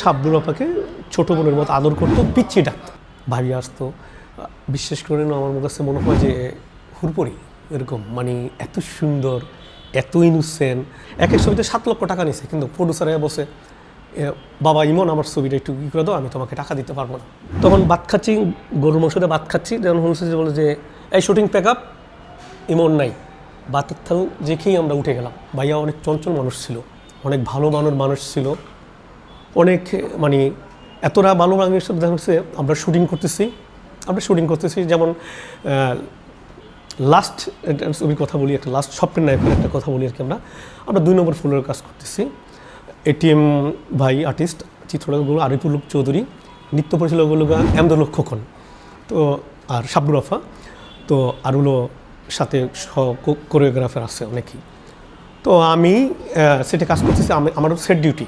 শাবদুল আপাকে ছোটো বোনের মতো আদর করতো পিচ্ছি ডাকতো। ভাবি আসতো, বিশেষ করে আমার কাছে মনে হয় যে হুরপরি, এরকম মানে এত সুন্দর, এত ইনুসেন এক এক ছবিতে সাত লক্ষ টাকা নিছে, কিন্তু প্রডিউসারে বসে বাবা ইমন, আমার ছবিটা একটু ই করে দাও, আমি তোমাকে টাকা দিতে পারব না। তখন ভাত খাচ্ছি, গরুর মাংসতে ভাত খাচ্ছি যেমন যে বলে যে, এই শুটিং প্যাক আপ ইমন নাই। বাতের থাল দেখেই আমরা উঠে গেলাম। ভাইয়া অনেক চঞ্চল মানুষ ছিল, অনেক ভালো মানের মানুষ ছিল। অনেক মানে এতটা ভালো সাথে দেখা যাচ্ছে আমরা শুটিং করতেছি, আমরা শুটিং করতেছি। যেমন লাস্ট ছবির কথা বলি, একটা লাস্ট স্বপ্নের নায়কের একটা কথা বলি আর কি আমরা। আমরা দুই নম্বর ফুলের কাজ করতেছি। এটিএম ভাই আর্টিস্ট চিত্রনায়কগুলো, আরিফুল চৌধুরী, নৃত্য পরিচালকগুলো এমদুল খোকন। তো, আর শাবনুর আফা। তো আর হলো সাথে কোরিওগ্রাফার আছে অনেকেই। তো আমি সেটে কাজ করতেছি, আমি আমারও সেট ডিউটি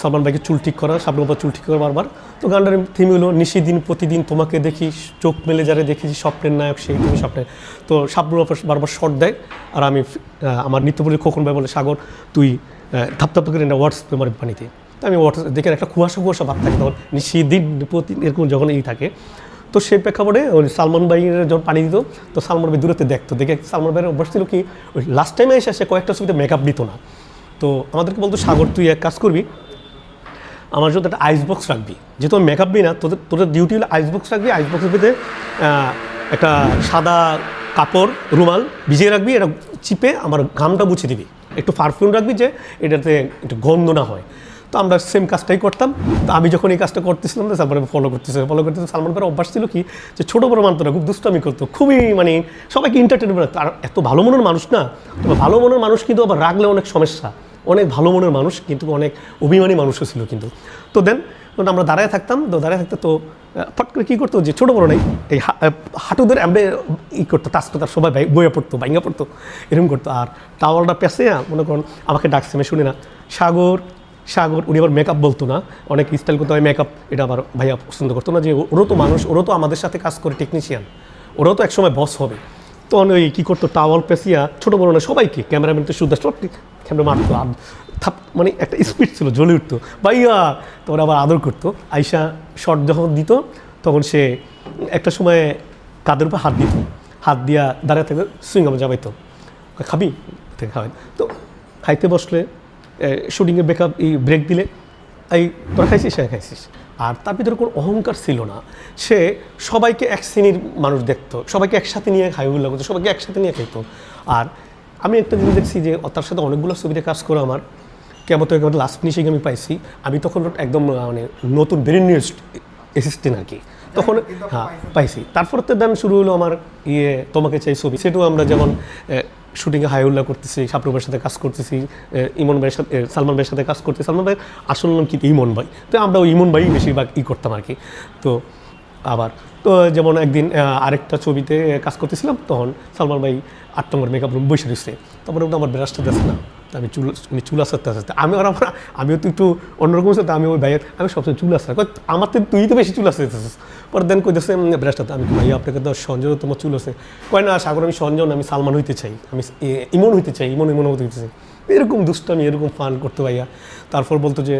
সালমান ভাইকে চুল ঠিক করা সাবনুর আফা চুল ঠিক করা বারবার। তো গানটার থিম হলো নিশি দিন প্রতিদিন তোমাকে দেখি, চোখ মেলে যারা দেখেছি স্বপ্নের নায়ক সেই তুমি স্বপ্নের। তো সাবনুর আফা বারবার শর্ট দেয়, আর আমি আমার নৃত্যপল্লী খোকন ভাই বলে, সাগর, তুই ধাপ ধাপ করে ওয়ার্ডস পেমার পানিতে তো আমি ওয়ার্ডস দেখে একটা কুয়াশা কুয়াশা ভাব থাকে তখন নিশি দিন প্রতি এরকম যখন এই থাকে। তো সেই প্রেক্ষাপটে ওই সালমান ভাইয়ের যখন পানি দিত, তো সালমান ভাই দূরতে দেখতো। দেখে সালমান ভাইয়ের অভ্যাস ছিল কি, ওই লাস্ট টাইমে এসে সে কয়েকটা ছবিতে মেকআপ দিত না। তো আমাদেরকে বলতো, সাগর, তুই এক কাজ করবি আমার জন্য একটা আইস বক্স রাখবি। যেহেতু আমি মেকআপ দিই না, তোদের তোদের ডিউটি হলো আইস বক্স রাখবি আইস বক্সের ভিতরে একটা সাদা কাপড়, রুমাল ভিজিয়ে রাখবি, এটা চিপে আমার ঘামটা মুছে দিবি। একটু পারফিউম রাখবি যে এটাতে একটু গন্ধ না হয়। তো আমরা সেম কাজটাই করতাম। তো আমি যখন এই কাজটা করতেছিলাম তারপরে ফলো করতেছিলাম ফলো করতেছিলাম সালমান খানের অভ্যাস ছিল কি যে ছোটো বড় মানতরা খুব দুষ্টামি করতো, খুবই মানে সবাইকে এন্টারটেনমেন্ট আর এত ভালো মনের মানুষ না তবে ভালো মনের মানুষ কিন্তু আবার রাখলে অনেক সমস্যা। অনেক ভালো মনের মানুষ, কিন্তু অনেক অভিমানী মানুষও ছিল কিন্তু। তো দেন আমরা দাঁড়ায় থাকতাম, তো দাঁড়ায় থাকতে তো ফট করে কী করতো, যে ছোটো বড় নেই, এই হাঁটুদের এমনি ই করতো টাচ তার সবাই বইয়া পড়তো, ভাইঙ্গা পড়তো, এরকম করতো। আর টাওয়ালটা পেছে মনে করুন, আমাকে ডাকছে, আমি শুনি না, সাগর সাগর উনি আবার মেকআপ বলতো না, অনেক স্টাইল করতো হয় মেকআপ এটা আবার ভাইয়া পছন্দ করতো না, যে ওরও তো মানুষ, ওরও তো আমাদের সাথে কাজ করে টেকনিশিয়ান ওরাও তো একসময় বস হবে। তখন ওই কী করতো টাওয়াল পেঁচিয়া ছোটো বড় না, সবাইকে ক্যামেরাম্যান তো শুদ্ধ ক্যামেরা মারতো থাপ মানে একটা স্পিড ছিল, জ্বলে উঠতো। ভাইয়া তোর আবার আদর করতো। আইসা শর্ট যখন দিত, তখন সে একটা সময় কাদের উপর হাত দিত। হাত দিয়া দাঁড়ায় থাকবে সুইংগাম যাবাইতো খাবি? খাবেন তো খাইতে বসলে শুটিংয়ে ব্রেকআপ এই ব্রেক দিলে, এই, তোরা খাইছিস? হ্যাঁ খাইছিস। আর তার ভিতরে কোনো অহংকার ছিল না। সে সবাইকে এক শ্রেণির মানুষ দেখতো, সবাইকে একসাথে নিয়ে খাইগুলো করতো, সবাইকে একসাথে নিয়ে খাইতো। আর আমি একটা জিনিস দেখছি যে তার সাথে অনেকগুলো ছবিতে কাজ করে আমার। কেমন একবার লাস্ট ফিনিশিং আমি পাইছি। আমি তখন একদম মানে নতুন ভেরি নিউ অ্যাসিস্ট্যান্ট আর কি। তখন হ্যাঁ পাইছি। তারপর তো দেন শুরু হলো আমার ইয়ে তোমাকে চাই ছবি। সেটাও আমরা যেমন শুটিংয়ে হাইউল্লাহ করতেছি শাপরু ভাইয়ের সাথে কাজ করতেছি ইমন ভাইয়ের সাথে সালমান ভাইয়ের সাথে কাজ করতেছি। সালমান ভাই আসল নাম কি? ইমন ভাই। তো আমরা ওই ইমন ভাই বেশিরভাগ ই করতাম আর কি। তো আবার। তো যেমন একদিন আরেকটা ছবিতে কাজ করতেছিলাম, তখন সালমান ভাই আট নম্বর মেকআপ রুম বসে রয়েছে। তারপরে ওটা আমার ব্রাশটা দেখছে না, আমি চুল, উনি চুল আসাতে আসাতে আমি আর আমার, আমিও তো একটু অন্যরকম সাথে আমি ওই ভাইয়ের, আমি সবসময় চুল আসতে আমার তো তুই তো বেশি চুল আসতে পরে দেন কইতেছে ব্রাশটাতে আমি ভাইয়া, আপনাকে তো সঞ্জয় তোমার চুল আছে। কয়, না, সাগর, আমি সঞ্জন, আমি সালমান হইতে চাই, আমি ইমন হইতে চাই, ইমন ইমন হতে চাই। এরকম দুষ্টামি, এরকম ফান করতে ভাইয়া। তারপর বলতো যে,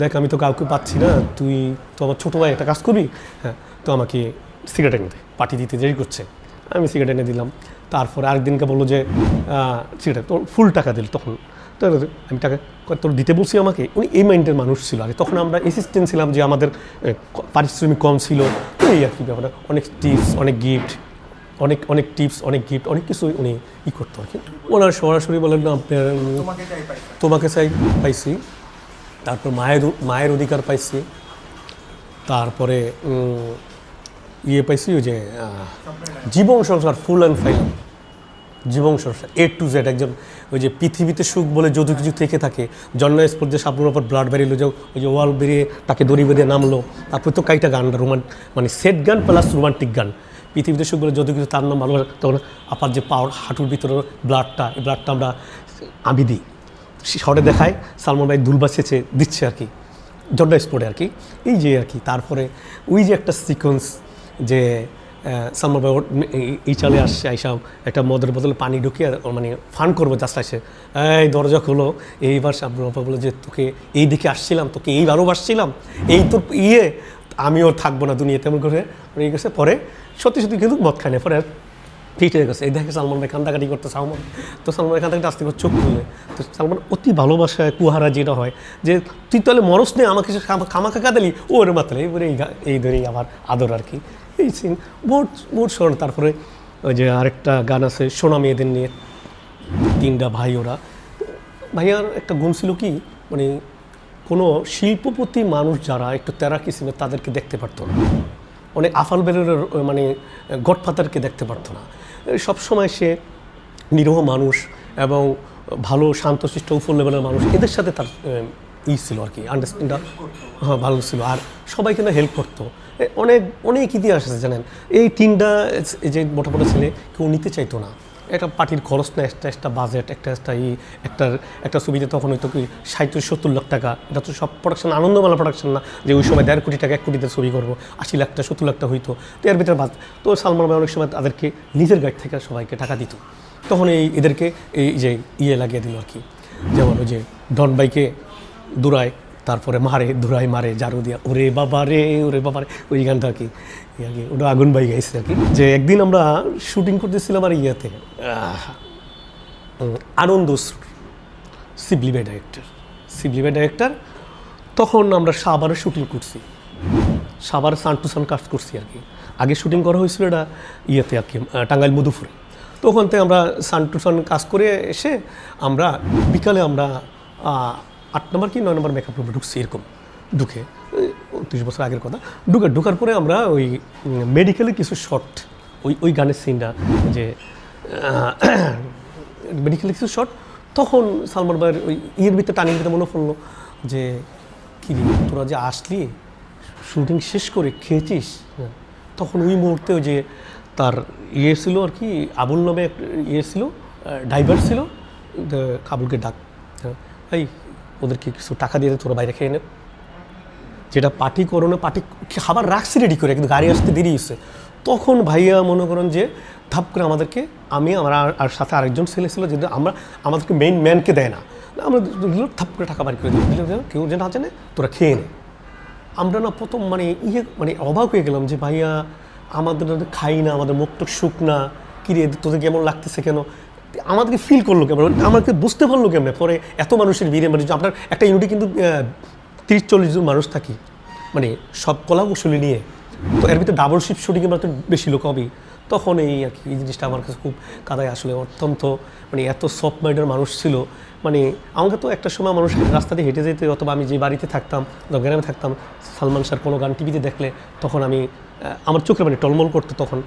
দেখ, আমি তো কাউকে পাচ্ছি না, তুই, তো আমার ছোটো ভাই একটা কাজ করবি? হ্যাঁ তো আমাকে সিগারেট এনে দেয় পার্টি দিতে দেরি করছে। আমি সিগারেট এনে দিলাম। তারপরে আরেকদিনকে বলল যে সিগারেট তোর ফুল টাকা দিল তখন। তো আমি টাকা তোর দিতে বলছি আমাকে? উনি এই মাইন্ডের মানুষ ছিল। আগে তখন আমরা অ্যাসিস্ট্যান্ট ছিলাম যে আমাদের পারিশ্রমিক কম ছিল। এই আর কি ব্যাপারটা অনেক টিপস অনেক গিফট অনেক অনেক টিপস অনেক গিফট অনেক কিছু উনি ই করতো আর কি। ওনার সরাসরি বলেন না আপনার তোমাকে চাই পাইছি। তারপর মায়ের মায়ের অধিকার পাইছি। তারপরে ইয়ে পাইছি ওই যে জীবন সংসার ফুল অ্যান্ড ফাইনাল জীবন সংসার এ টু জেড একজন ওই যে পৃথিবীতে সুখ বলে যত কিছু থেকে থাকে জন্ম স্পোর্ট সাপুর ওপর ব্লাড বেরিয়ে যে ওই যে ওয়াল বেরিয়ে তাকে দড়ি বেঁধে নামলো। তারপর তো কাইটা গান, রোমান মানে সেট গান প্লাস রোমান্টিক গান। পৃথিবীতে সুখ বলে যত কিছু, তার নাম ভালো তখন আপার যে পাওয়ার হাঁটুর ভিতরে ব্লাডটা এই ব্লাডটা আমরা আমি দিই। শর্টে দেখায়, সালমান ভাই দুল বাসেছে দিচ্ছে আর কি জন্ডা স্পোর্টে আর কি। এই যে আর কি, তারপরে ওই যে একটা সিকোয়েন্স যে সালমান ভাই এই- চালে আসছে এইসব একটা মদের বোতলে পানি ঢুকিয়ে মানে ফান করব জাস্ট আসে। এই দরজা খুলো, এইবার সাবরুল বলো যে, তোকে এই দিকে আসছিলাম, তোকে এইবারও বাসছিলাম, এই তোর ইয়ে আমিও থাকব না দুনিয়াতে, এমন করে। ইয়ে গেছে, পরে সত্যি সত্যি কিন্তু মদ খায় না পরে ফিট হয়ে গেছে এই দেখে সালমান ভাই কান্দাকাটি করতে, সালমান তো সালমান কান্দাকাটি আস্তে করে চোখ খুললে তো সালমান অতি ভালোবাসায় কুহারা যেটা হয়, যে তুই তাহলে মরস নে, আমাকে খামাখা কাঁদালি ও ওরে মাতালে, এই গা- এই ধরেই আমার আদর আর কি। এই সিন বহুত বহুত স্মরণ। তারপরে ওই যে আরেকটা গান আছে, সোনা মেয়েদের নিয়ে। তিনটা ভাই ওরা। ভাইয়ার একটা গুণ ছিল কি মানে কোনো শিল্পপতি মানুষ যারা একটু তেরা কিসিমের, তাদেরকে দেখতে পারতো না। অনেক আফাল বেরোর মানে গডফাদারকে দেখতে পারতো না। সবসময় সে নিরহ মানুষ এবং ভালো, শান্তশিষ্ট উফুল লেভেলের মানুষ। এদের সাথে তার ই ছিল আর কি আন্ডারস্ট্যান্ডার হ্যাঁ ভালো ছিল। আর সবাই কিন্তু হেল্প করতো। অনেক অনেক ইতিহাস আছে জানেন। এই তিনটা যে মোটা মোটা ছেলে কেউ নিতে চাইতো না। একটা পার্টির খরচ না, একটা একটা বাজেট একটা একটা ই, একটা একটা ছবিতে তখন হয়তো কি ষাট সত্তর লাখ টাকা। এটা তো সব প্রোডাকশন আনন্দমেলা প্রোডাকশন না যে ওই সময় দেড় কোটি টাকা, এক কোটিতে ছবি করব, আশি লাখ টাকা, সত্তর লাখ টাকা হইতো। তো এর ভিতরে বাদ তো সালমান ভাই অনেক সময় তাদেরকে নিজের গাইড থেকে সবাইকে টাকা দিত। তখন এই, এদেরকে এই যে ইয়ে লাগিয়ে দিল আর কি। যেমন ওই যে ডন বাইকে দূরায় তারপরে মারে দূরায় মারে জারু দিয়া, ওরে বাবা রে, ওরে বাবা রে, ওই গানটা আর কি আর কি, ওটা আগুন বাই গাইছে আর কি, যে একদিন আমরা শুটিং করতেছিলাম আর ইয়েতে আনন্দ সিবলিবে ডাইরেক্টর সিবলিবে ডাইরেক্টর তখন আমরা সাবারে শুটিং করছি সাবার সান টু সান কাজ করছি আর কি, আগে শুটিং করা হয়েছিল এটা ইয়েতে আর কি টাঙ্গাইল মধুপুরে তো ওখান থেকে আমরা সান টু সান কাজ করে এসে আমরা বিকালে আমরা আট নম্বর কি নয় নম্বর মেকআপ রুমে ঢুকছি এরকম ঢুকে উনত্রিশ বছর আগের কথা ঢুকে ঢুকার পরে আমরা ওই মেডিকেলের কিছু শর্ট ওই ওই গানের সিনটা যে মেডিকেলের কিছু শর্ট তখন সালমান ভাইয়ের ওই ইয়ের ভিতরে টানির ভিতরে মনে পড়ল যে কি তোরা যে আসলি শুটিং শেষ করে খেয়েছিস। তখন ওই মুহূর্তে ওই যে তার ইয়ে ছিল আর কি আবুল নামে ইয়ে ছিল ড্রাইভার ছিল কাবুলকে ডাক হ্যাঁ, এই ওদেরকে কিছু টাকা দিয়ে তোরা বাইরে খেয়ে নে। যেটা পার্টি করো না পার্টি খাবার রাখছি রেডি করে কিন্তু গাড়ি আসতে দেরি হচ্ছে তখন ভাইয়া মনে করেন যে ধাপ করে আমাদেরকে আমি আমার আর- সাথে আরেকজন ছেলে ছিল যেটা আমরা আমাদেরকে মেইন ম্যানকে দেয় না। আমরা থাপ করে টাকা বাড়ি করে দিই দিল, কেউ যেন আছে না তোরা খেয়ে নে। আমরা না প্রথম মানে ইয়ে মানে অবাক হয়ে গেলাম যে ভাইয়া আমাদের খাই না আমাদের মুখ না কিরে তোদের কেমন লাগতেছে কেন? আমাদেরকে ফিল করল কেমন? আমাকে বুঝতে পারল কেমন? পরে এত মানুষের ভিড়ে মানে আপনার একটা ইউনিটে কিন্তু তিরিশ চল্লিশ জন মানুষ থাকি। মানে সব কলা কৌশলী নিয়ে। তো এর ভিতরে ডাবল শিফট শুটিংয়ে তো বেশি লোক হবেই। তখন এই আর কি, এই জিনিসটা আমার কাছে খুব কাদায় আসলে অত্যন্ত মানে এত সফট মাইন্ডের মানুষ ছিল। মানে আমাকে তো একটা সময় মানুষ রাস্তা দিয়ে হেঁটে যেতে, অথবা আমি যে বাড়িতে থাকতাম গ্রামে থাকতাম, সালমান শাহর কোনো গান টিভিতে দেখলে, তখন আমি আমার চোখে মানে টলমল করতো তখন।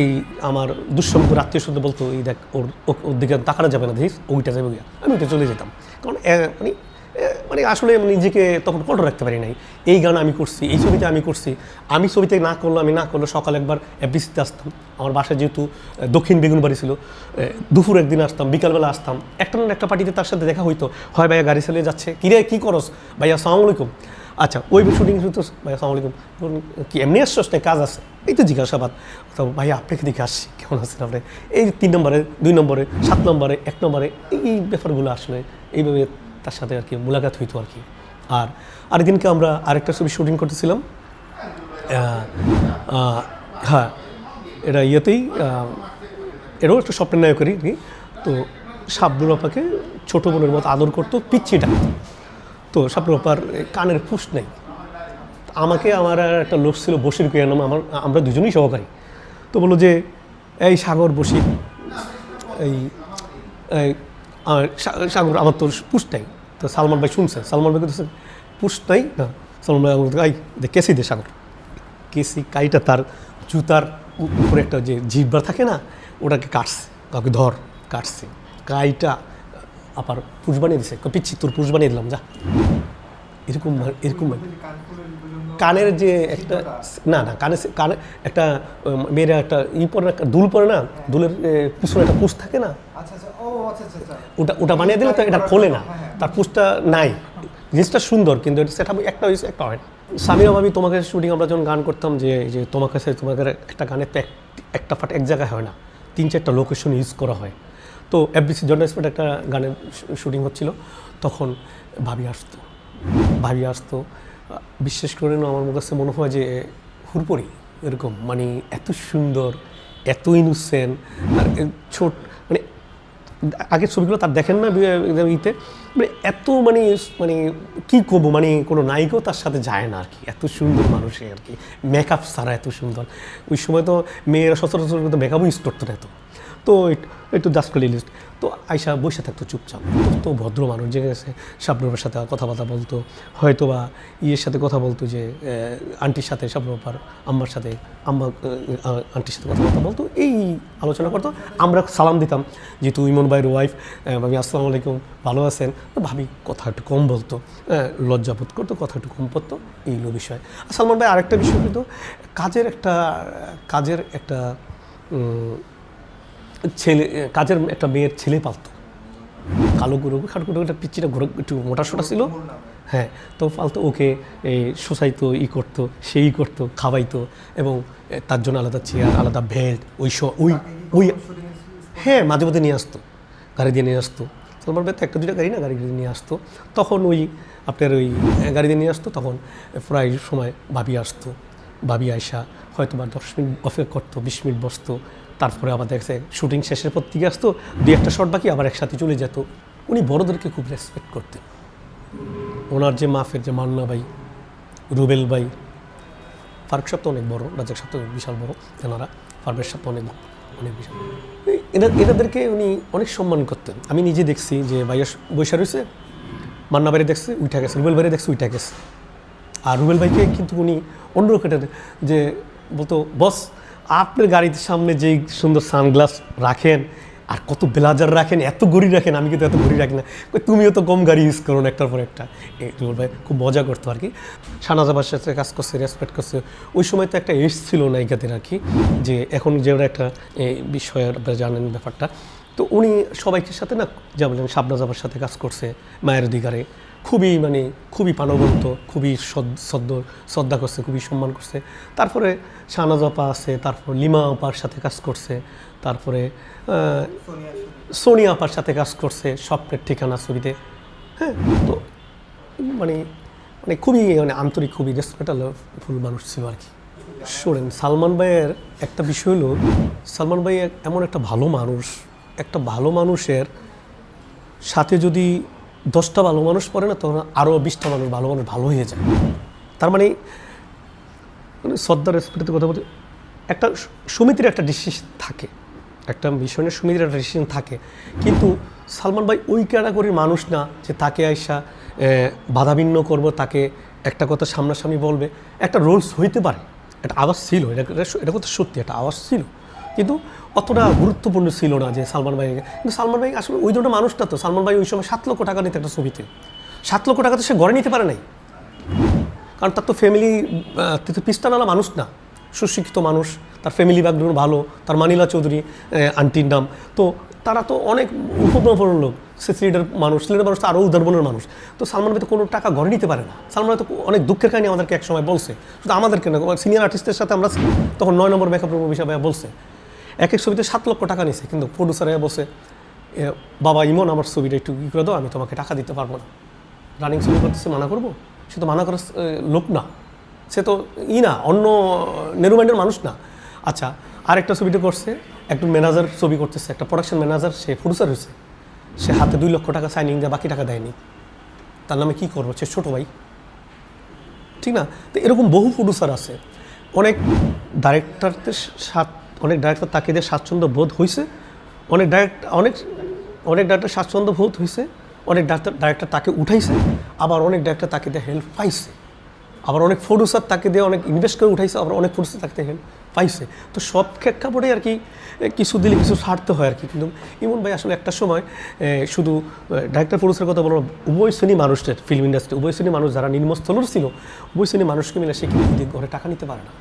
এই আমার দুঃসম্পর্ক আত্মীয় শুদ্ধ বলতো, এই দেখ, ওর ওর দিকে তাকানো যাবে না, দেখিস, ওইটা যাবে গিয়া। আমি ওইটা চলে যেতাম। কারণ মানে মানে আসলে নিজেকে তখন কন্ট্রোল রাখতে পারি নাই। এই গান আমি করছি, এই ছবিতে আমি করছি। আমি ছবিতে না করল, আমি না করল, সকাল একবার এফবিসিতে আসতাম। আমার বাসায় যেহেতু দক্ষিণ বেগুনবাড়ি ছিল দুপুর একদিন আসতাম, বিকালবেলা আসতাম। একটা না একটা পার্টিতে তার সাথে দেখা হইতো। হয় ভাইয়া, গাড়ি চালিয়ে যাচ্ছে। কিরে কী করস? ভাইয়া, আসসালামু আচ্ছা ওই শুটিং হইতো ভাই আসসালামু আলাইকুম। কি এমনি আসছস না কাজ আছে। এই তো জিজ্ঞাসাবাদ। তো ভাইয়া আপনাকে দেখে আসছি। কেমন আছেন আপনি? এই তিন নম্বরে, দুই নম্বরে, সাত নম্বরে, এক নম্বরে, এই- ব্যাপারগুলো আসলে এইভাবে তার সাথে আর কি মোলাকাত হইতো আর কি। আর আরেকদিনকে আমরা আরেকটা ছবি শুটিং করতেছিলাম। হ্যাঁ এটা ইয়েতেই এরও একটা স্বপ্নের নায়কেরই তো শাবনুর আপাকে ছোটো বোনের মতো আদর করতো পিচ্ছি তো আপার কানের ফুস নেই। আমাকে আমার একটা লোক ছিল বসির কুইয়ার নাম, আমার, আমরা দুজনেই সহকারী। তো বলল যে, এই সাগর বসি এই সাগর আমার তোর পুষ নাই। তো সালমান ভাই শুনছে, সালমান ভাই বলতেছে পুষ নাই? না, সালমান ভাই আমাকে আই দে কেসি দে সাগর। কেসি কাইটা তার জুতার উপরে একটা যে জিব্বা থাকে না, ওটাকে কাটছে, কাউকে ধর, কাটছে। কাইটা আবার পুষ বানিয়ে দিছে পিচ্ছি তোর পুষ বানিয়ে দিলাম যা। এরকম এরকম। কানের যে একটা না না কানে কানে একটা মেয়েরা একটা ই পরে না দুল পরে না দুলের পিছনে একটা পুষ থাকে না? আচ্ছা আচ্ছা আচ্ছা ওটা ওটা বানিয়ে দিলে তো এটা খোলে না। তার পুষটা নাই। জিনিসটা সুন্দর কিন্তু এটা সেটা একটা হয়েছে একটা হয় সামিয়া ভাবি তোমাকে শুটিং আমরা যখন গান করতাম যে যে তোমার কাছে তোমাদের একটা গানের তো একটা ফাট এক জায়গায় হয় না। তিন চারটা লোকেশন ইউজ করা হয়। তো এফবিসি জন্ড স্পট একটা গানের শুটিং হচ্ছিল, তখন ভাবি আসতো। ভাবি আসতো, বিশেষ করে না আমার কাছে মনে হয় যে, হুরপরি, এরকম মানে এত সুন্দর, এত ইনোসেন্ট আর ছোট মানে আগের ছবিগুলো তার দেখেন না ইতে মানে এত মানে মানে কি করব মানে কোনো নায়িকও তার সাথে যায় না আর কি, এত সুন্দর মানুষে আর কি মেকআপ ছাড়া এত সুন্দর। ওই সময় তো মেয়েরা সচরাচর মেকআপও ইউজ করতো না এত। তো একটু- জাস্ট লিস্ট তো আয়সা বসে থাকতো চুপচাপ। তো- ভদ্র মানুষ যে গেছে শাবনুরের সাথে কথাবার্তা বলতো। হয়তো বা ইয়ের সাথে কথা বলতো যে আন্টির সাথে শাবনুর আম্মার সাথে, আম্মা আন্টির সাথে কথাবার্তা বলতো। এই আলোচনা করতো। আমরা সালাম দিতাম যেহেতু ইমন ভাইয়ের ওয়াইফ ভাবি, আসসালামু আলাইকুম, ভালো আছেন? ভাবি কথা একটু কম বলতো লজ্জা বোধ করতো, কথা একটু কম পড়তো এইগুলো বিষয়। সালমান ভাই আরেকটা বিষয় কিন্তু কাজের একটা কাজের একটা ছেলে কাজের একটা মেয়ের ছেলে পালতো। কালো গুঁড়ো, খাটো গুঁড়ো, একটা পিচ্ছিটা ঘুরে একটু মোটা সোটা ছিল। হ্যাঁ তো ফালতো ওকে এই শোষাইতো, ই করতো সেই করতো, খাওয়াইতো এবং তার জন্য আলাদা চেয়ার, আলাদা বেল্ট, ওই স- ওই ওই হ্যাঁ মাঝে মধ্যে নিয়ে আসতো, গাড়ি দিয়ে নিয়ে আসতো। সালমান ভাই একটা, দুইটা গাড়ি না, গাড়ি দিয়ে নিয়ে আসতো। তখন ওই আপনার ওই গাড়ি দিয়ে নিয়ে আসতো, তখন প্রায় সময় ভাবি আসতো, ভাবি আয়সা হয়তো বা দশ মিনিট অপেক্ষা করতো, বিশ মিনিট বসতো তারপরে আবার দেখছে শুটিং শেষের পর থেকে আসতো, দুই একটা শট বাকি আবার একসাথে চলে যেত। উনি বড়দেরকে খুব রেসপেক্ট করতেন। ওনার যে মাফের যে মান্না ভাই, রুবেল ভাই, ফারুক সাহেব তো অনেক বড় রাজাক সাহেব তো বিশাল বড় এনারা পারভেজ সাহেব অনেক অনেক বিশাল। এনা, এনাদেরকে উনি অনেক সম্মান করতেন। আমি নিজে দেখছি যে ভাইয়া বৈশা রয়েছে, মান্না বাইরে দেখছে, উইঠা গেছে, রুবেল বাইরে দেখছে, উইঠা গেছে। আর রুবেল ভাইকে কিন্তু উনি অন্য যে বলতো, বস আপনার গাড়ির সামনে যেই সুন্দর সানগ্লাস রাখেন, আর কত ব্লাজার রাখেন, এত ঘড়ি রাখেন, আমি কিন্তু এত ঘড়ি রাখি না। তুমিও তো কম গাড়ি ইউজ করো না একটার পর একটা। ভাই খুব মজা করতো আর কি। শাহনাজাবার সাথে কাজ করছে রেসপেক্ট করছে। ওই সময় তো একটা এস ছিল নায়িকাদের আর কি, যে এখন যে একটা এই বিষয় জানেন ব্যাপারটা। তো উনি সবাইকে সাথে না, যা বলেন শাবনাজাবার সাথে কাজ করছে, মায়ের অধিকারে। খুবই মানে খুবই পানবন্ত, খুবই সদ- সদ্য, শ্রদ্ধা করছে, খুবই সম্মান করছে। তারপরে শাহনাজ আপা আছে, তারপর লিমা আপার সাথে কাজ করছে, তারপরে সোনিয়া আপার সাথে কাজ করছে, স্বপ্নের ঠিকানা ছবিতে। হ্যাঁ তো মানে মানে খুবই মানে আন্তরিক, খুবই রেসপেক্টাল ফুল মানুষ ছিল আর কি। শোনেন, সালমান ভাইয়ের একটা বিষয় হলো, সালমান ভাই এমন একটা ভালো মানুষ, একটা ভালো মানুষের সাথে যদি দশটা ভালো মানুষ পড়ে না, তখন আরও বিশটা মানুষ ভালো মানুষ ভালো হয়ে যায়। তার মানে মানে শ্রদ্ধা রেসপেক্টের কথা বলতে একটা সমিতির একটা ডিসিশন থাকে। একটা মিশনের সমিতির একটা ডিসিশন থাকে। কিন্তু সালমান ভাই ওই ক্যাটাগরির মানুষ না যে তাকে আইসা বাধাবিন্ন করব, তাকে একটা কথা সামনাসামনি বলবে। একটা রোলস হইতে পারে, একটা আওয়াজ ছিল, এটা, এটা- এটা কথা সত্যি, একটা আওয়াজ ছিল। কিন্তু অতটা গুরুত্বপূর্ণ ছিল না যে সালমান ভাই। কিন্তু সালমান ভাই আসলে ওই ধরনের মানুষটা তো। সালমান ভাই ওই সময় সাত লক্ষ টাকা নিতে একটা ছবিতে। সাত লক্ষ টাকা তো সে গড়ে নিতে পারে নাই। কারণ তার তো ফ্যামিলি পিস্তানালা মানুষ না। সুশিক্ষিত মানুষ, তার ফ্যামিলি ব্যাকগ্রাউন্ড ভালো, তার মানিলা চৌধুরী আন্টির নাম। তো তারা তো অনেক উপদ্রবণ লোক। সে সিলেটের মানুষ সিলেটের মানুষ তো আরও উদারবনের মানুষ। তো সালমান ভাই তো কোনো টাকা ঘরে নিতে পারে না। সালমান ভাই তো অনেক দুঃখের কাহিনী আমাদেরকে এক সময় বলছে। শুধু আমাদেরকে না সিনিয়র আর্টিস্টের সাথে আমরা তখন নয় নম্বর মেকআপ রুম হিসাবে বলছে। এক এক ছবিতে সাত লক্ষ টাকা নিছে, কিন্তু প্রডিউসার বসে বাবা, ইমন, আমার ছবিটা একটু ই করে দাও, আমি তোমাকে টাকা দিতে পারব না। রানিং ছবি করতেছে, মানা করব? সে তো মানা করার লোক না। সে তো ই না, অন্য নেরু মাইন্ডের মানুষ না। আচ্ছা আর একটা ছবিটা করছে, একজন ম্যানেজার ছবি করতেছে, একটা প্রোডাকশন ম্যানেজার সে প্রডিউসার হয়েছে। সে হাতে দুই লক্ষ টাকা সাইনিং দিয়ে, বাকি টাকা দেয়নি। তার নামে কী করব? সে ছোটো ভাই। ঠিক না? তো এরকম বহু প্রডিউসার আছে। অনেক ডাইরেক্টরদের সাথ অনেক ডাইরেক্টর তাকে দিয়ে স্বাচ্ছন্দ্য বোধ হয়েছে অনেক ডাইরেক্ট অনেক অনেক ডাইরেক্টর স্বাচ্ছন্দ্য বোধ হয়েছে অনেক ডাক্তার ডাইরেক্টর তাকে উঠাইছে, আবার অনেক ডাইরেক্টর তাকে দিয়ে হেল্প পাইছে। আবার অনেক প্রডিউসার তাকে দিয়ে অনেক ইনভেস্ট করে উঠাইছে, আবার অনেক প্রডিউসার তাকে দিয়ে হেল্প পাইছে। তো সব প্রেক্ষাপটে আর কি কিছু দিলে কিছু ছাড়তে হয় আর কি। কিন্তু ইমন ভাই, আসলে একটা সময় শুধু ডাইরেক্টর প্রডিউসার কথা বলো উভয় শ্রেণি মানুষদের ফিল্ম ইন্ডাস্ট্রি উভয় শ্রেণি মানুষ যারা নিম্নস্থলের ছিল, উভয় শ্রেণি মানুষকে মিলে সে কিন্তু ঘরে টাকা নিতে পারে না।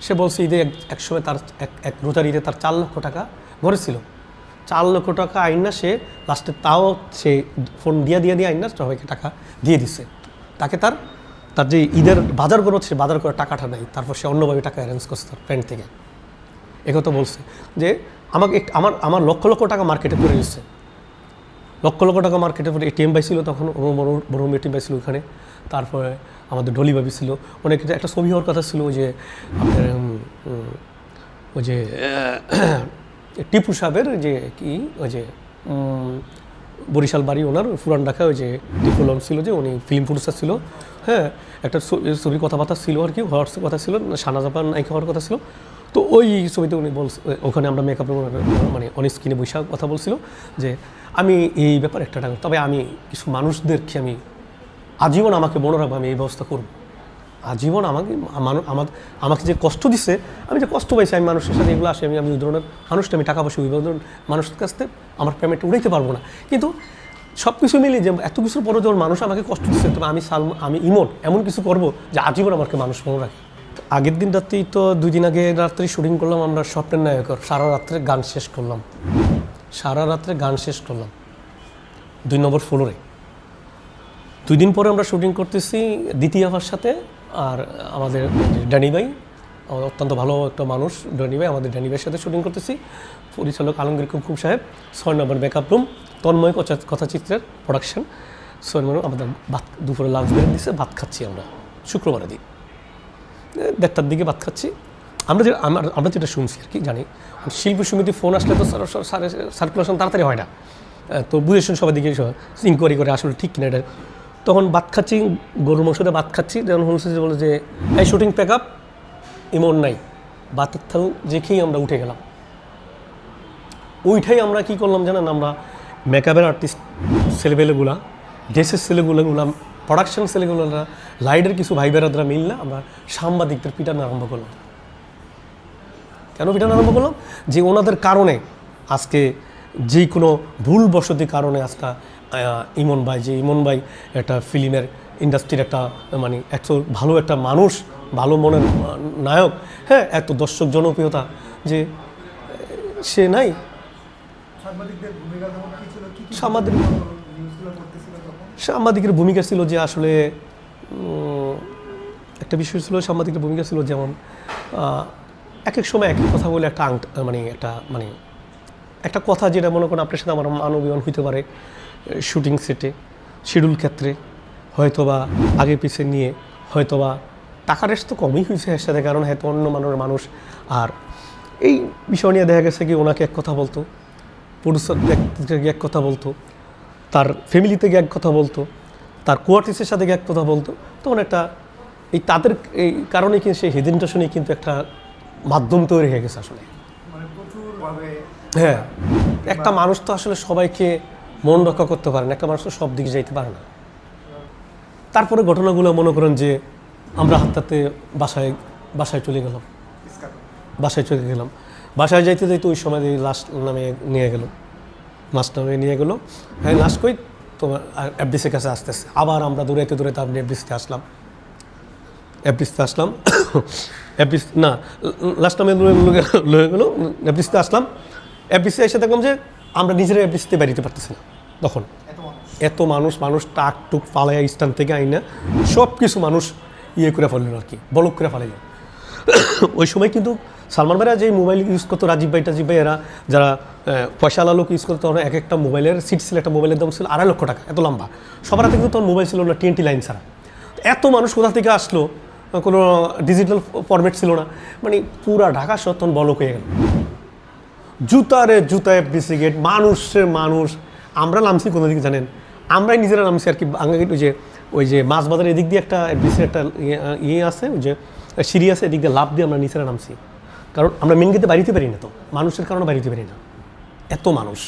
সে বলছে, ঈদে এক- সময় তার এক এক রোজার ঈদে তার চার লক্ষ টাকা ঘরে ছিল চার লক্ষ টাকা আইন না, সে লাস্টে তাও সে ফোন দিয়া দিয়া, দিয়ে আইন না সবাইকে টাকা দিয়ে দিছে। তাকে তার তার যে ঈদের বাজার করো সে বাজার করে টাকাটা নেয় তারপর সে অন্যভাবে টাকা অ্যারেঞ্জ করছে তার ফ্রেন্ড থেকে। একথা বলছে যে, আমাকে আমার আমার লক্ষ লক্ষ টাকা মার্কেটে পড়ে দিচ্ছে লক্ষ লক্ষ টাকা মার্কেটে পরে এটিএম পাইছিল তখন বড় বড় এটিএম পাইছিল ওখানে তারপরে আমাদের ডলি বাবি ছিল। অনেক একটা ছবি হওয়ার কথা ছিল যে, আপনার ওই যে, টিপু সাহেবের যে কি, ওই যে বরিশাল বাড়ি ওনার ফুরান ঢাকা ওই যে টিপু লং ছিল যে, উনি ফিল্ম প্রডিউসার ছিল। হ্যাঁ একটা ছ- ছবির কথাবার্তা ছিল আর কি হওয়ার কথা ছিল, সানা জাপান নায়িকা হওয়ার কথা ছিল। তো ওই ছবিতে উনি বল ওখানে আমরা মেকআপ মানে অনেক স্কিনে বৈশাখ কথা বলছিল যে, আমি এই ব্যাপারে একটা টাকা তবে আমি কিছু মানুষদেরকে আমি আজীবন আমাকে মনে রাখব, আমি এই ব্যবস্থা করব। আজীবন আমাকে আমার- আমাকে যে কষ্ট দিছে, আমি যে কষ্ট পাইছি, আমি মানুষের সাথে এগুলো আসি, আমি আমি ওই ধরনের মানুষটা আমি টাকা পয়সা, ওই ধরনের মানুষের কাছ থেকে আমার পেমেন্ট উড়াইতে পারব না। কিন্তু সব কিছু মিলিয়ে যে এত কিছুর পরে যখন মানুষ আমাকে কষ্ট দিচ্ছে তবে আমি সাল আমি ইমন, এমন কিছু করব যে আজীবন আমাকে মানুষ মনে রাখে। আগের দিন রাত্রেই তো দুই দিন আগে রাত্রে শুটিং করলাম আমরা স্বপ্নের নায়কর, সারা রাত্রে গান শেষ করলাম। সারা রাত্রে গান শেষ করলাম। দুই নম্বর ফ্লোরে দুই দিন পরে আমরা শুটিং করতেছি দ্বিতীয় আবার সাথে, আর আমাদের ড্যানি ভাই অত্যন্ত ভালো একটা মানুষ, ড্যানি ভাই, আমাদের ড্যানি ভাইয়ের সাথে শুটিং করতেছি। পরিচালক আলমগীর কুমকুম সাহেব, ছয় নম্বর মেকআপ রুম তন্ময় কথা- কথাচিত্রের প্রোডাকশন ছয় নম্বর, আমাদের ভাত, দুপুরে লাঞ্চ ব্রেক দিচ্ছে ভাত খাচ্ছি আমরা, শুক্রবারের দিন। দেড়টার দিকে ভাত খাচ্ছি। আমরা যে, আমার, আমরা যেটা শুনছি আর কি, জানি। শিল্পী সমিতি ফোন আসলে তো সার্কুলেশন তাড়াতাড়ি হয় না। তো বুঝে শুনে সবাই দিকে ইনকোয়ারি করে আসলে ঠিক কিনা এটা তখন ভাত খাচ্ছি, গরুর মাংস দিয়ে ভাত খাচ্ছি। যেমন যে বলে যে, এই শুটিং প্যাক আপ ইমন নাই। ভাতের থাল দেখেই আমরা উঠে গেলাম। ওইটাই আমরা কি করলাম জানেন, আমরা মেকআপের আর্টিস্ট ছেলেপেলেগুলা ড্রেসের ছেলেগুলোগুলা প্রোডাকশন ছেলেগুলোরা লাইটের কিছু ভাই বেরাদরা মিললে আমরা সাংবাদিকদের পিটানো আরম্ভ করলাম। কেন পিটানো আরম্ভ করলাম? যে ওনাদের কারণে আজকে যে কোনো ভুল বসতি কারণে আজকে ইমন ভাই যে ইমন ভাই একটা ফিল্মের ইন্ডাস্ট্রির একটা মানে এত ভালো একটা মানুষ ভালো মনের নায়ক হ্যাঁ এত দর্শক জনপ্রিয়তা যে সে নাই। সাংবাদিক সাংবাদিকের ভূমিকা ছিল যে আসলে একটা বিষয় ছিল সাংবাদিকের ভূমিকা ছিল যেমন এক এক সময় এক এক কথা বলে একটা আংট মানে একটা মানে একটা কথা যেটা মনে করেন আপনার সাথে আমার মানবীয়ন হইতে পারে। শুটিং সেটে শিডিউল ক্ষেত্রে হয়তোবা আগে পিছিয়ে নিয়ে হয়তোবা টাকা রেস তো কমই হয়েছে এর সাথে কারণ হয়তো অন্য মানুষের মানুষ আর। এই বিষয় নিয়ে দেখা গেছে কি ওনাকে এক কথা বলতো প্রডিউসার এক কথা বলতো তার ফ্যামিলিতে থেকে এক কথা বলতো তার কোয়ার্টিসের সাথে গিয়ে এক কথা বলতো তখন একটা এই তাদের এই কারণে কিন্তু সেই হেজিনটেশনে কিন্তু একটা মাধ্যম তৈরি হয়ে গেছে আসলে। মানে হ্যাঁ একটা মানুষ তো আসলে সবাইকে মন রক্ষা করতে পারে না, একটা মানুষ সব দিকে যাইতে পারে না। তারপরে ঘটনাগুলো মনে করেন যে আমরা হাতটাতে বাসায় বাসায় চলে গেলাম। বাসায় চলে গেলাম। বাসায় যাইতে যাইতে ওই সময় লাশ নামে নিয়ে গেল। মাছ নামে নিয়ে গেলো। হ্যাঁ লাশ কই? তোমার এফডিসির কাছে আসতেছে। আবার আমরা দৌড়াইতে দৌড়াইতে আপনি এফডিসিতে আসলাম। এফডিসিতে আসলাম। এফডিস না লাস্ট নামে লয়ে গেলো এফডিসিতে আসলাম। এফডিসি এসে দেখলাম যে আমরা নিজেরা এফডিসিতে বেরিতে পারতেছি না। তখন। এত মানুষ। মানুষ টাক টুক ফালাইয়া স্থান থেকে আইনা সব কিছু মানুষ ইয়ে করে ফেললেন আর কি বলক করে ফেলাইলেন ওই সময় কিন্তু সালমান ভাইরা যে মোবাইল ইউজ করতো রাজীব ভাই টাজীব ভাই এরা যারা পয়সাওয়ালা লোক ইউজ করতো তখন এক একটা মোবাইলের সিট ছিল একটা মোবাইলের দাম ছিল আড়াই লক্ষ টাকা এত লম্বা। সবার হাতে কিন্তু তখন মোবাইল ছিল না টিএনটি লাইন ছাড়া। এত মানুষ কোথা থেকে আসলো? কোনো ডিজিটাল ফরম্যাট ছিল না। মানে পুরা ঢাকা শহর তখন বলক হয়ে গেল। জুতারে জুতা এফডিসি গেট মানুষের মানুষ আমরা নামছি কোনো দিকে জানেন? আমরাই নিজেরা নামছি আর কি। ওই যে ওই যে মাছ বাজারের এদিক দিয়ে একটা এফডিসির একটা ইয়ে- ইয়ে আছে, ওই যে সিঁড়ি আছে, এদিক দিয়ে লাভ দিয়ে আমরা নিজেরা নামছি। কারণ আমরা মেন গেতে বাড়িতে পারি না তো। মানুষের কারণে বাড়িতে পারি না। এত মানুষ।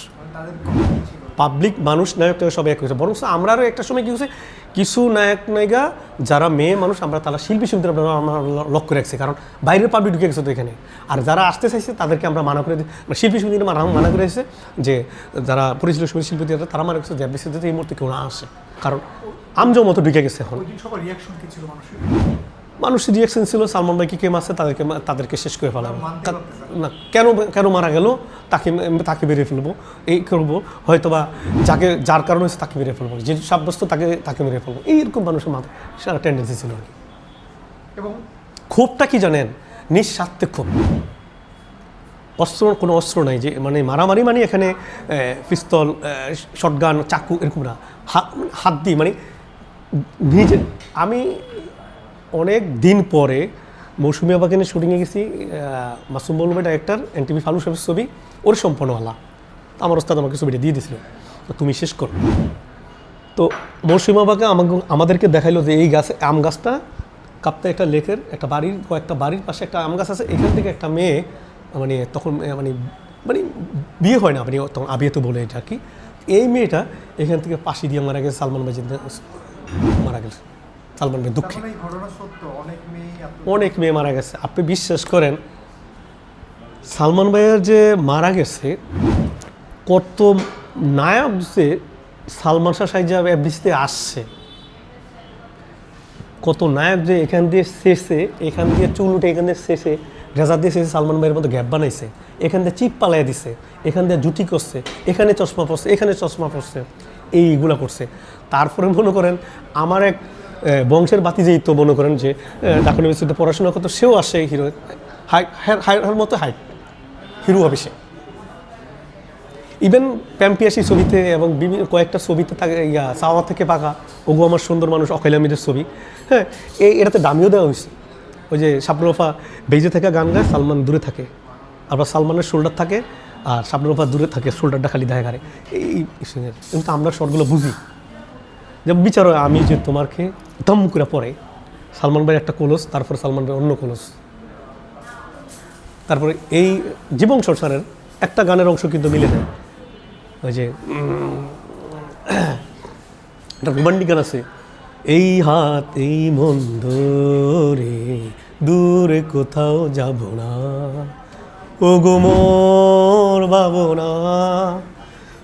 পাবলিক মানুষ, নায়ক টায়ক সবাই এক হয়েছে বরং আমরাও একটা সময় কি হয়েছে, কিছু নায়ক, নায়িকা, যারা মেয়ে মানুষ, আমরা তারা শিল্পী শিল্পীদের আমরা লক্ষ্য রাখছি। কারণ বাইরের পাবলিক ঢুকে গেছে তো এখানে। আর যারা আসতে চাইছে, তাদেরকে আমরা মানা করে মানে শিল্পী শিল্পীদের মানা মানা করে এসেছে যে, যারা পরিচালক সমিতি শিল্পী তারা মানা করছে যে এই মুহূর্তে কেউ না আসে। কারণ আমজো মতো ঢুকে গেছে এখন। মানুষের রিয়াকশন ছিল সালমান ভাইকে কে মারছে তাদেরকে তাদেরকে শেষ করে ফেলাবো। না কেন কেন মারা গেল? তাকে তাকে বেরিয়ে ফেলব। এই করব হয়তো বা যাকে যার কারণে হয়েছে তাকে মেরে ফেলব। যে সাব্যস্ত তাকে তাকে মেরে ফেলব। এইরকম মানুষের মাথায় সারা টেন্ডেন্সি ছিল আর কি। এবং? ক্ষোভটা কি জানেন? নিঃস্বার্থে ক্ষোভ। অস্ত্র কোনো অস্ত্র নাই যে মানে মারামারি মানে এখানে পিস্তল শটগান চাকু এরকম না। হাত হাত দিয়ে মানে নিজে আমি অনেক দিন পরে মৌসুমি আবাগানের শুটিংয়ে গেছি মাসুম বলবে ডাইরেক্টর এন টিভি ফালু সাহেবের ছবি, ওর সম্পন্নওয়ালা আমার ওস্তাদ আমাকে ছবিটা দিয়ে দিয়েছিল। তো তুমি শেষ করো। তো মৌসুমি আবাকে আমাকে, আমাদেরকে দেখাইলো যে এই গাছে আম গাছটা কাপ্তা একটা লেকের একটা বাড়ির, কয়েকটা বাড়ির পাশে একটা আম গাছ আছে, এখান থেকে একটা মেয়ে মানে তখন মানে মানে বিয়ে হয় না মানে তখন আবিয়ে তো বলে এটা কি। এই মেয়েটা এখান থেকে পাশি দিয়ে মারা গেছে, সালমান যেদিন মারা গেছে। সালমান ভাই দুঃখে। অনেক মেয়ে মারা গেছে। আপনি বিশ্বাস করেন সালমান ভাইয়ের যে মারা গেছে কত নায়ক যে সালমান শাহ সাহেব এফডিসিতে আসছে কত নায়ক যে এখান দিয়ে শেষে এখান দিয়ে চুল উঠে এখান দিয়ে শেষে রেজা দিয়ে শেষে সালমান ভাইয়ের মতো গ্যাপ বানাইছে এখান দিয়ে চিপ পালাই দিছে এখান দিয়ে জুটি করছে এখানে চশমা পড়ছে এখানে চশমা পড়ছে এইগুলা করছে। তারপরে মনে করেন আমার এক বংশের বাতি যেই তো মনে করেন যে ঢাকা ইউনিভার্সিটিতে পড়াশোনা করতো সেও আসে হিরো হাই হাইয়ের মতো হাইট হিরো হবে সে ইভেন প্যাম্পিয়াসি ছবিতে এবং বিভিন্ন কয়েকটা ছবিতে তাকে ইয়া চাওয়া থেকে পাকা ওগো আমার সুন্দর মানুষ অকৈল আমিদের ছবি হ্যাঁ এই এটাতে দামিও দেওয়া হয়েছে ওই যে শাবনুরফা বেজে থেকে গান গায় সালমান দূরে থাকে আবার সালমানের শোল্ডার থাকে আর শাবনুরফা দূরে থাকে শোল্ডারটা খালি দেখা করে এই কিন্তু আমরা শর্টগুলো বুঝি যে বিচারো আমি যে তোমারকে দম করে পড়ে সালমান ভাইয়ের একটা কলস, তারপর সালমান ভাইয়ের অন্য কলস। তারপরে এই জীবন সংসারের একটা গানের অংশ কিন্তু মিলে নেয় ওই যে একটা রোমান্টিক গান আছে, এই হাত, এই মন ধরে দূরে কোথাও যাব না। ও গো মোর ভাবনা,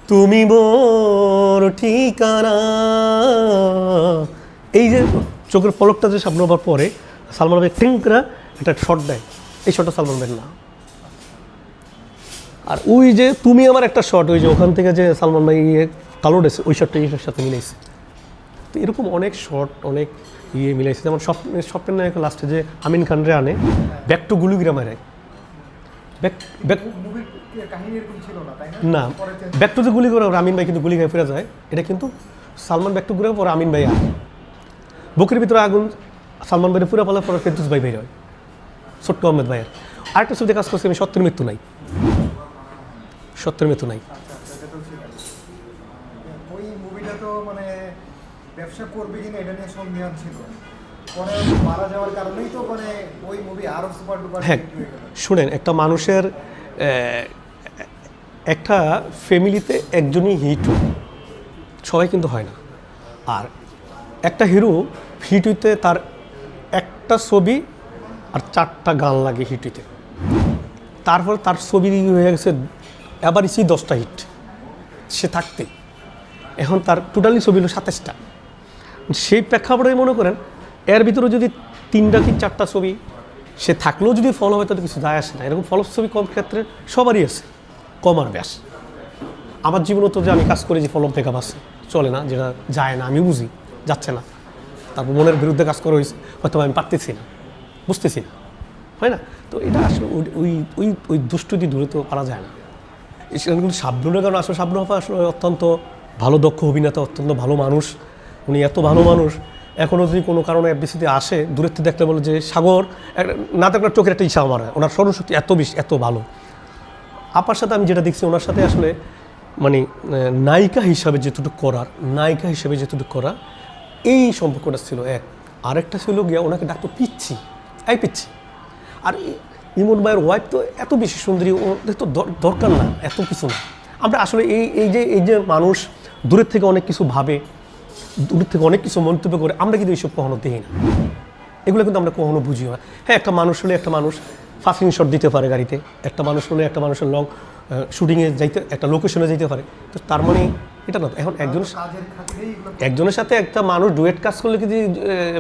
তুমি মোর ঠিকানা। এই যে চোখের পলকটা যে সামনে হবার পরে সালমান ভাই টিঙ্করা একটা শট দেয়। এই শটটা সালমান ভাইয়ের না। আর ওই যে তুমি আমার একটা শট ওই যে ওখান থেকে যে সালমান ভাই ইয়ে কালো ডেছে ওই শটটা এটার সাথে মিলাইছে। তো এরকম অনেক শট অনেক ইয়ে মিলাইছে। যেমন স্বপ্নের স্বপ্নের নায়ক লাস্টে যে আমিন খান রে আনে ব্যাক টু গুলিগ্রাম মারে ব্যাক ব্যাক না ব্যাক টু যে গুলি করে আমিন ভাই কিন্তু গুলি খেয়ে ফিরে যায়। এটা কিন্তু সালমান ব্যাক টু ঘুরে পরে আমিন ভাই আসে বুকের ভিতরে আগুন সালমান ভাইয়ের পুরো পালার পরে ফেরদুস ভাই বের হয়। ছোট্ট আহমেদ ভাইয়ের। আরেকটা ছবিতে কাজ করছি আমি সত্যের মৃত্যু নাই। সত্যের মৃত্যু নাই। মানে ব্যবসা করবে কিনা এটা নিয়ে সন্দেহান ছিল। মারা যাওয়ার কারণেই তো মানে ওই মুভি আরও সুপার ডুপার হ্যাঁ শুনেন একটা মানুষের একটা ফ্যামিলিতে একজনই হিট সবাই কিন্তু হয় না। আর একটা হিরো হিট হইতে তার একটা ছবি আর চারটা গান লাগে হিট হইতে তারপর তার ছবি হয়ে গেছে এবার ইসি দশটা হিট সে থাকতে এখন তার টোটালি ছবি হলো সাতাশটা। সেই প্রেক্ষাপটে মনে করেন, এর ভিতরে যদি তিনটা কি চারটা ছবি সে থাকলেও যদি ফলো হয় তাতে কিছু যায় আসে না। এরকম ফলো ছবি কম ক্ষেত্রে সবারই আছে, কম আর ব্যাস আমার জীবনে তো যে আমি কাজ করি যে ফলম থেকে আছে, চলে না, যেটা যায় না, আমি বুঝি। যাচ্ছে না। তারপর মনের বিরুদ্ধে কাজ করা হয়েছে। হয়তো আমি পারতেছি না। বুঝতেছি না। হয় না? তো এটা আসলে ওই- ওই ওই দুষ্টুটি দূরে তো পারা যায় না। কিন্তু শাবনুরের কারণ আসলে শাবনু আপা আসলে অত্যন্ত ভালো, দক্ষ অভিনেতা, অত্যন্ত ভালো মানুষ। উনি এত ভালো মানুষ। এখনও যদি কোনো কারণে এফবিসিতে আসে, দূরের থেকে দেখলে বলে যে, সাগর, একটা- না দেখলে চোখের একটা ইচ্ছা আমার। ওনার স্মরণশক্তি এত বেশি, এত ভালো। আপার সাথে আমি যেটা দেখছি, ওনার সাথে আসলে মানে নায়িকা হিসাবে যেটুকু করার, নায়িকা হিসাবে যেটুকু করা এই সম্পর্কটা ছিল এক। আরেকটা ছিল গিয়া ওনাকে ডাক্তার পিচ্ছি। এই পিচ্ছি। আর ইমন ভাইয়ের ওয়াইফ তো এত বেশি সুন্দরী, ওদের তো দর- দরকার না, এত কিছু না। আমরা আসলে এই এই যে এই যে মানুষ দূরের থেকে অনেক কিছু ভাবে, দূরের থেকে অনেক কিছু মন্তব্য করে, আমরা কিন্তু এইসব কখনো দেখি না। এগুলো কিন্তু আমরা কখনো বুঝিও না। হ্যাঁ একটা মানুষ হলে একটা মানুষ ফাস্টিং শট দিতে পারে গাড়িতে। একটা মানুষ হলে একটা মানুষের লং শুটিংয়ে যাইতে একটা লোকেশনে যাইতে পারে। তো তার মানে এটা না, এখন একজন একজনের সাথে একটা মানুষ ডুয়েট কাজ করলে কিন্তু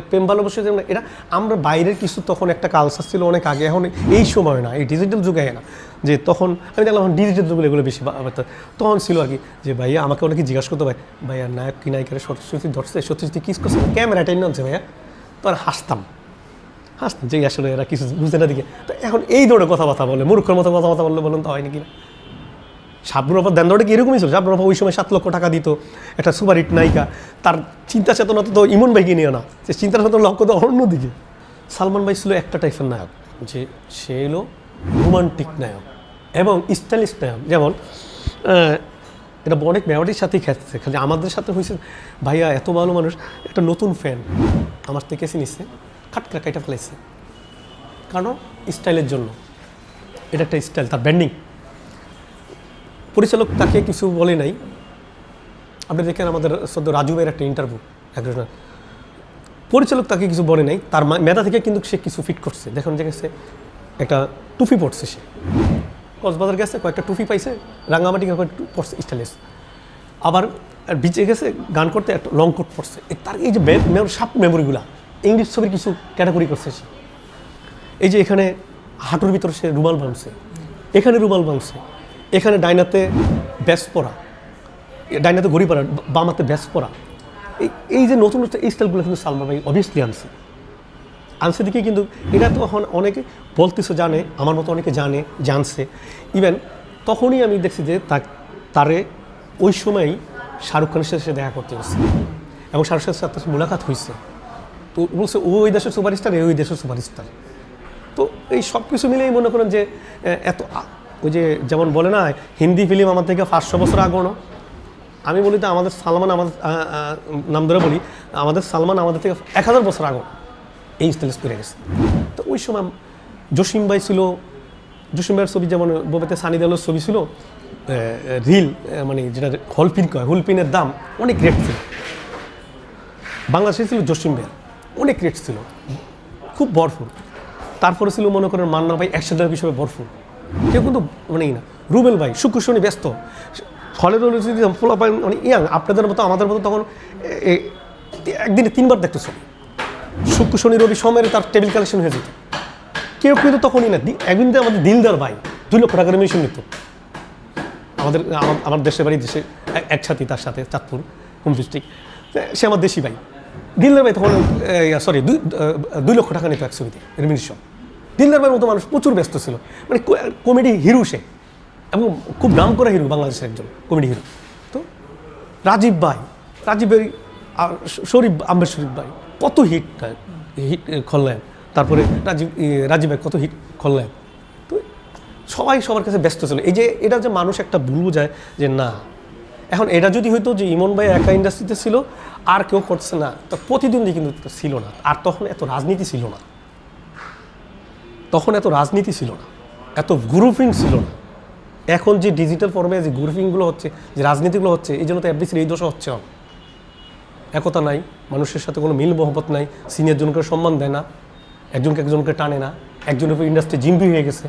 প্রেম ভালোবাসা যেমন এটা আমরা বাইরের কিছু তখন একটা কালচার ছিল অনেক আগে, এখন এই সময় না, এই ডিজিটাল যুগে না, যে তখন, আমি দেখলাম ডিজিটাল যুগে এগুলো বেশি তখন ছিল আর কি, যে ভাইয়া আমাকে অনেকে জিজ্ঞাসা করতো, ভাই ভাইয়া নায়ক কি নায়িকারা সত্যি ধরছে? সত্যি কিস করছে? ক্যামেরা টাইম আনছে ভাইয়া। তো আর হাসতাম। হাসতাম, যে আসলে এরা কিছু বুঝতে না দিকে তো এখন এই ধরনের কথাবার্তা বলে, মূর্খের মতো কথাবার্তা বললে বলুন তো হয় নাকি না? শাবনুরাফা দেনদরটা কি এরকমই ছিল? শাবনুরাফা ওই সময় সাত লক্ষ টাকা দিত, একটা সুপার হিট নায়িকা। তার চিন্তা চেতনা তো ইমন ভাইকে নিয়ে না, সে চিন্তা চেতনা লক্ষ্য তো অন্যদিকে। সালমান ভাই ছিল একটা টাইপের নায়ক, যে সে এলো রোমান্টিক নায়ক এবং স্টাইলিশ নায়ক। যেমন এটা অনেক মেওয়ারির সাথেই খেতেছে খালি আমাদের সাথে হয়েছে, ভাইয়া এত ভালো মানুষ, একটা নতুন ফ্যান আমার থেকে এসে নিচ্ছে খাটকা কাইটা ফেলাইছে। কারণ স্টাইলের জন্য, এটা একটা স্টাইল তার ব্যান্ডিং পরিচালক তাকে কিছু বলে নাই। আপনি দেখেন আমাদের সদ্য রাজু ভাইয়ের একটা ইন্টারভিউ একজন পরিচালক তাকে কিছু বলে নাই, তার মেধা থেকে কিন্তু সে কিছু ফিট করছে। দেখুন যে গেছে, একটা টুপি পড়ছে সে। কক্সবাজার গেছে, কয়েকটা টুপি পাইছে, রাঙ্গামাটি গিয়ে কয়েকটা টু- পড়ছে স্টাইলিশ আবার বিচে গেছে, গান করতে একটা লং কোট পড়ছে তার এই যে সাপ মেমোরিগুলা ইংলিশ ছবির কিছু ক্যাটাগরি করছে সে। এই যে এখানে হাঁটুর ভিতরে সে রুমাল ভাঙছে এখানে রুমাল ভাঙছে এখানে ডাইনাতে ব্যাস পরা ডাইনাতে ঘড়ি পরা বামাতে ব্যাস পরা এই এই যে নতুন নতুন এই স্টাইলগুলো কিন্তু সালমান ভাই অবভিয়াসলি আনছে। আনছে দিকে কিন্তু এটা তো এখন অনেকে বলতেছে, জানে, আমার মতো অনেকে জানে, জানছে। ইভেন তখনই আমি দেখছি যে তারে ওই সময়ই শাহরুখ খানের সাথে দেখা করতে হচ্ছে এবং শাহরুখ খানের সাথে তার মুলাকাত হয়েছে। তো বলছে, ও ওই দেশের সুপারস্টার, এ ওই দেশের সুপারস্টার। তো এই সব কিছু মিলেই মনে করেন যে এত ওই যে যেমন বলে না, হিন্দি ফিল্ম আমার থেকে পাঁচশো বছর আগনো আমি বলি তো আমাদের সালমান আমাদের নাম ধরে বলি, আমাদের সালমান আমাদের থেকে এক হাজার বছর আগো এই স্টাইলিশ করে গেছে। তো ওই সময় জসিম ভাই ছিল, জসিম ভাইয়ের ছবি যেমন ববেতে সানি দেওয়ালের ছবি ছিল রিল মানে যেটা হলপিন কয় হলপিনের দাম অনেক রেট ছিল। বাংলাদেশে ছিল জসিম ভাইয়ের, অনেক রেট ছিল। খুব ভরপুর। তারপরে ছিল মনে করেন মান্না ভাই অ্যাকশন হিসেবে ভরপুর। কেউ কিন্তু মানে না, রুবেল ভাই, শুক্র শনি ব্যস্ত। হলের হলে যদি মানে ইয়াং আপনাদের মতো, আমাদের মতো তখন একদিনে তিনবার দেখতো ছবি শুক্র শনি, রবি সময়ের তার টেবিল কালেকশন হয়ে যেত। কেউ কিন্তু তখনই না একদিন আমাদের দিলদার ভাই, দুই লক্ষ টাকার মেশিন নিত। আমাদের আমার- দেশের বাড়ি দেশে এক- সাথী, তার সাথে চাঁদপুর হোম ডিস্ট্রিক্ট সে আমার দেশি ভাই। দিলদার ভাই তখন সরি দুই দুই লক্ষ টাকা নিত এক ছবিতে রেমিনি শো দিলদার ভাইয়ের মতো মানুষ প্রচুর ব্যস্ত ছিল। মানে কমেডি হিরো সে। এবং খুব নাম করা হিরো বাংলাদেশের একজন কমেডি হিরো তো রাজীব ভাই রাজীব ভাই শরীফ আম্বের শরীফ ভাই, কত হিট হিট খলনায়ক তারপরে রাজীব রাজীব ভাই কত হিট খলনায়ক তো সবাই সবার কাছে ব্যস্ত ছিল। এই যে, এটা যে মানুষ একটা ভুল বোঝায় যে না, এখন এটা যদি হইতো যে ইমন ভাই একা ইন্ডাস্ট্রিতে ছিল, আর কেউ করছে না, তো প্রতিদ্বন্দ্বী কিন্তু ছিল না। আর তখন এত রাজনীতি ছিল না। তখন এত রাজনীতি ছিল না, এত গ্রুপিং ছিল না এখন যে ডিজিটাল ফর্মে যে গ্রুপিংগুলো হচ্ছে, যে রাজনীতিগুলো হচ্ছে, এই জন্য তো এফডিসির এই দশা হচ্ছে। একতা নাই, মানুষের সাথে কোনো মিল মহব্বত নাই সিনিয়র জনকে সম্মান দেয় না, একজনকে একজনকে টানে না, একজনের উপর ইন্ডাস্ট্রি জিম্বি হয়ে গেছে